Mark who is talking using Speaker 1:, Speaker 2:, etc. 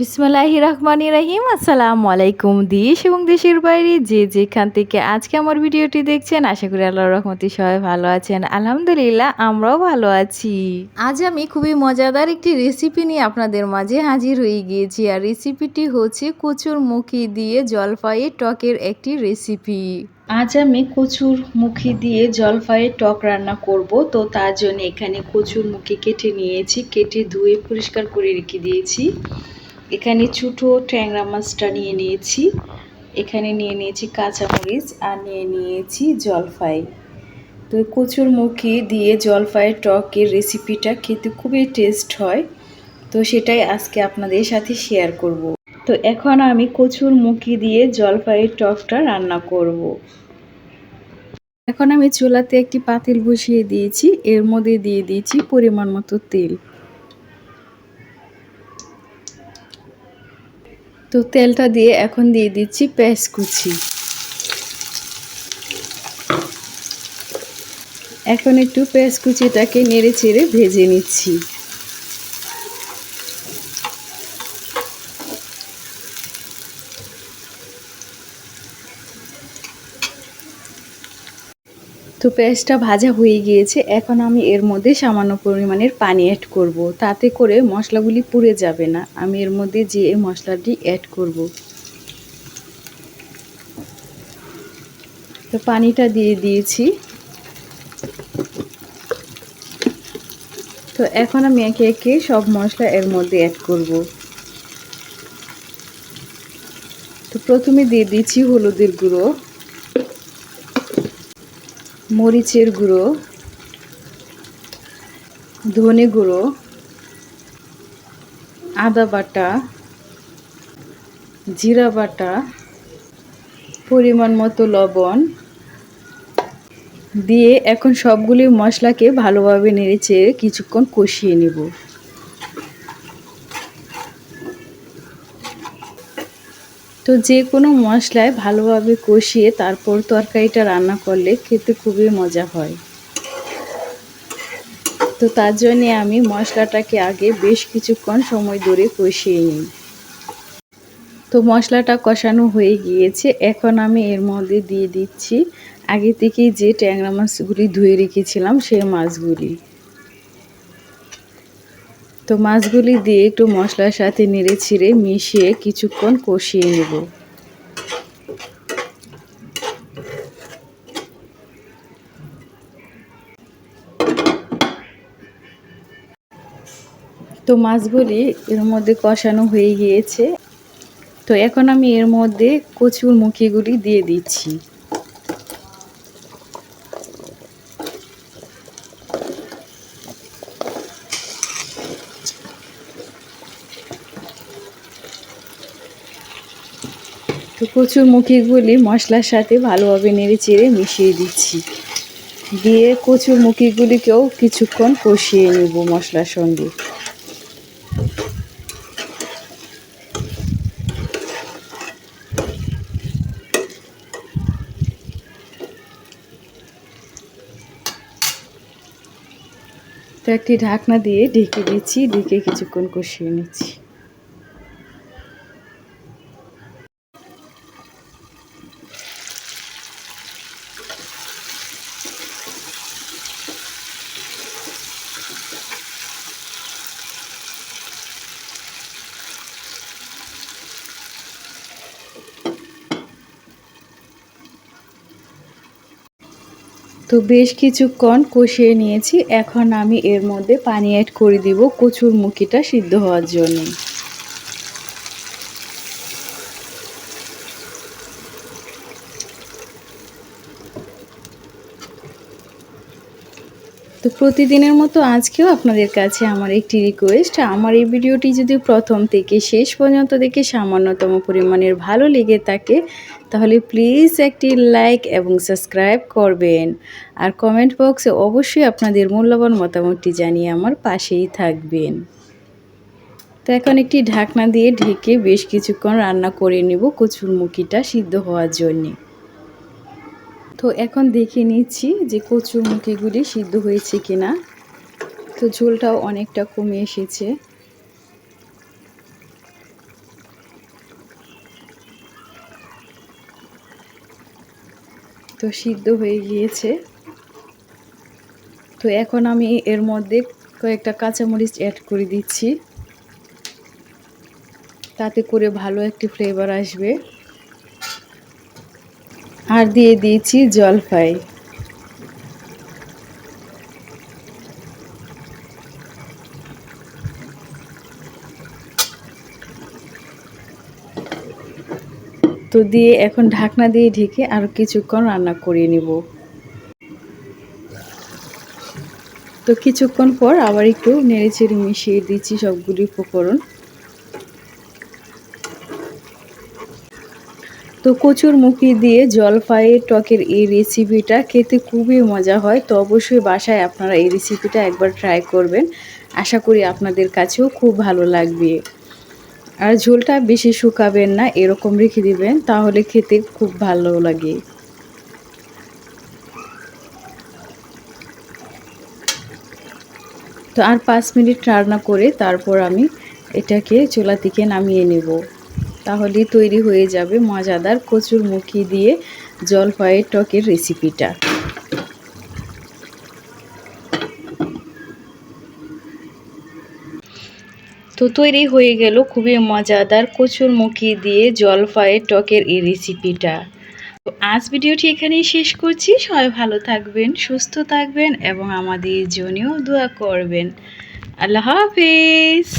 Speaker 1: বিসমুল্লাহি রহমান রাহিম। আসসালামু আলাইকুম দেশ এবং দেশের বাইরে যে যেখান থেকে আজকে আমার ভিডিওটি দেখছেন, আশা করি আল্লাহর রহমতি সবাই ভালো আছেন। আলহামদুলিল্লাহ, আমরাও ভালো আছি। আজ আমি খুবই মজাদার একটি রেসিপি নিয়ে আপনাদের মাঝে হাজির হয়ে গিয়েছি। আর রেসিপিটি হচ্ছে কচুর মুখি দিয়ে জলপাইয়ের টকের একটি রেসিপি আজ আমি কচুর মুখি দিয়ে জলপাইয়ের টক রান্না করব। তো তার জন্য এখানে কচুর মুখি কেটে নিয়েছি। কেটে ধুয়ে পরিষ্কার করে রেখে দিয়েছি। এখানে ছোটো ট্যাংরা মাছটা নিয়ে নিয়েছি। এখানে নিয়ে নিয়েছি কাঁচামরিচ আর নিয়ে নিয়েছি জলফাই। তো কচুর মুখি দিয়ে জলপাইয়ের টকের রেসিপিটা খেতে খুবই টেস্ট হয়। তো সেটাই আজকে আপনাদের সাথে শেয়ার করব। তো এখন আমি কচুর মুখি দিয়ে জলপাইয়ের টকটা রান্না করব। এখন আমি চুলাতে একটি পাতিল বসিয়ে দিয়েছি। এর মধ্যে দিয়ে দিয়েছি পরিমাণ মতো তেল। তো তেলটা দিয়ে এখন দিয়ে দিচ্ছি পেঁয়াজ কুচি। এখন একটু পেঁয়াজ কুচিটাকে নেড়ে চেড়ে ভেজে নিচ্ছি। তো পেঁয়াজটা ভাজা হয়ে গিয়েছে, এখন আমি এর মধ্যে সামান্য পরিমাণের পানি অ্যাড করব। তাতে করে মশলাগুলি পুড়ে যাবে না। আমি এর মধ্যে যে মশলাটি অ্যাড করব। তো পানিটা দিয়ে দিয়েছি। তো এখন আমি একে একে সব মশলা এর মধ্যে অ্যাড করব। তো প্রথমে দিয়ে দিয়েছি হলুদের গুঁড়ো। মরিচের গুঁড়ো, ধনে গুঁড়ো, আদা বাটা, জিরা বাটা, পরিমাণ মতো লবণ দিয়ে এখন সবগুলি মশলাকে ভালোভাবে নেড়েছে কিছুক্ষণ কষিয়ে নেব। তো যে কোনো মশলায় ভালোভাবে কষিয়ে তারপর তরকারিটা রান্না করলে খেতে খুবই মজা হয়। তো তার জন্যে আমি মশলাটাকে আগে বেশ কিছুক্ষণ সময় ধরে কষিয়ে নিই। তো মশলাটা কষানো হয়ে গিয়েছে, এখন আমি এর মধ্যে দিয়ে দিচ্ছি আগে থেকেই যে ট্যাংরা মাছগুলি ধুয়ে রেখেছিলাম সেই মাছগুলি। তো মাছগুলি দিয়ে একটু মশলার সাথে নেড়ে ছিঁড়ে মিশিয়ে কিছুক্ষণ কষিয়ে নেব। তো মাছগুলি এর মধ্যে কষানো হয়ে গিয়েছে। তো এখন আমি এর মধ্যে কচুর মুখিগুলি দিয়ে দিচ্ছি। তো কচুর মুখিগুলি মশলার সাথে ভালোভাবে নেড়ে চেড়ে মিশিয়ে দিচ্ছি। দিয়ে কচুর মুখিগুলিকেও কিছুক্ষণ কষিয়ে নেব মশলার সঙ্গে। তো একটি ঢাকনা দিয়ে ঢেকে দিচ্ছি, ঢেকে কিছুক্ষণ কষিয়ে নিচ্ছি। তো বেশ কিছুক্ষণ কষিয়ে নিয়েছি। এখন আমি এর মধ্যে পানি অ্যাড করে দিব কচুর মুখিটা সিদ্ধ হওয়ার জন্য। তো প্রতিদিনের মতো আজকেও আপনাদের কাছে আমার একটি রিকোয়েস্ট আমার এই ভিডিওটি যদি প্রথম থেকে শেষ পর্যন্ত দেখে সামান্যতম পরিমাণের ভালো লেগে থাকে তাহলে প্লিজ একটি লাইক এবং সাবস্ক্রাইব করবেন। আর কমেন্ট বক্সে অবশ্যই আপনাদের মূল্যবান মতামতটি জানিয়ে আমার পাশেই থাকবেন। তো এখন একটি ঢাকনা দিয়ে ঢেকে বেশ কিছুক্ষণ রান্না করে নেব কচুরমুখিটা সিদ্ধ হওয়ার জন্যে। তো এখন দেখে নিচ্ছি যে কচুরমুখিগুলি সিদ্ধ হয়েছে কিনা। তো ঝোলটাও অনেকটা কমে এসেছে। তো সিদ্ধ হয়ে গিয়েছে। তো এখন আমি এর মধ্যে কয়েকটা কাঁচামরিচ অ্যাড করে দিচ্ছি। তাতে করে ভালো একটি ফ্লেভার আসবে। আর দিয়ে দিয়েছি জলপাই তো দিয়ে এখন ঢাকনা দিয়ে ঢেকে আরও কিছুক্ষণ রান্না করিয়ে নিব। তো কিছুক্ষণ পর আবার একটু নেড়ে চেড়ে মিশিয়ে দিচ্ছি সবগুলি উপকরণ। তো কচুর মুখি দিয়ে জলপাইয়ের টকের এই রেসিপিটা খেতে খুবই মজা হয়, তো অবশ্যই বাসায় আপনারা এই রেসিপিটা একবার ট্রাই করবেন। আশা করি আপনাদের কাছেও খুব ভালো লাগবে। আর ঝোলটা বেশি শুকাবেন না, এরকম রেখে দিবেন, তাহলে খেতে খুব ভালো লাগে। তো আর পাঁচ মিনিট রান্না করে তারপর আমি এটাকে চুলা থেকে নামিয়ে নেব। তাহলেই তৈরি হয়ে যাবে মজাদার কচুর মুখি দিয়ে জলপাইয়ের টকের রেসিপিটা। তো তৈরি হয়ে গেল খুবই মজাদার কচুর মুখি দিয়ে জলপাইয়ের টকের এই রেসিপিটা তো আজ ভিডিওটি এখানেই শেষ করছি। সবাই ভালো থাকবেন, সুস্থ থাকবেন এবং আমাদের জন্যও দোয়া করবেন। আল্লাহ হাফিজ!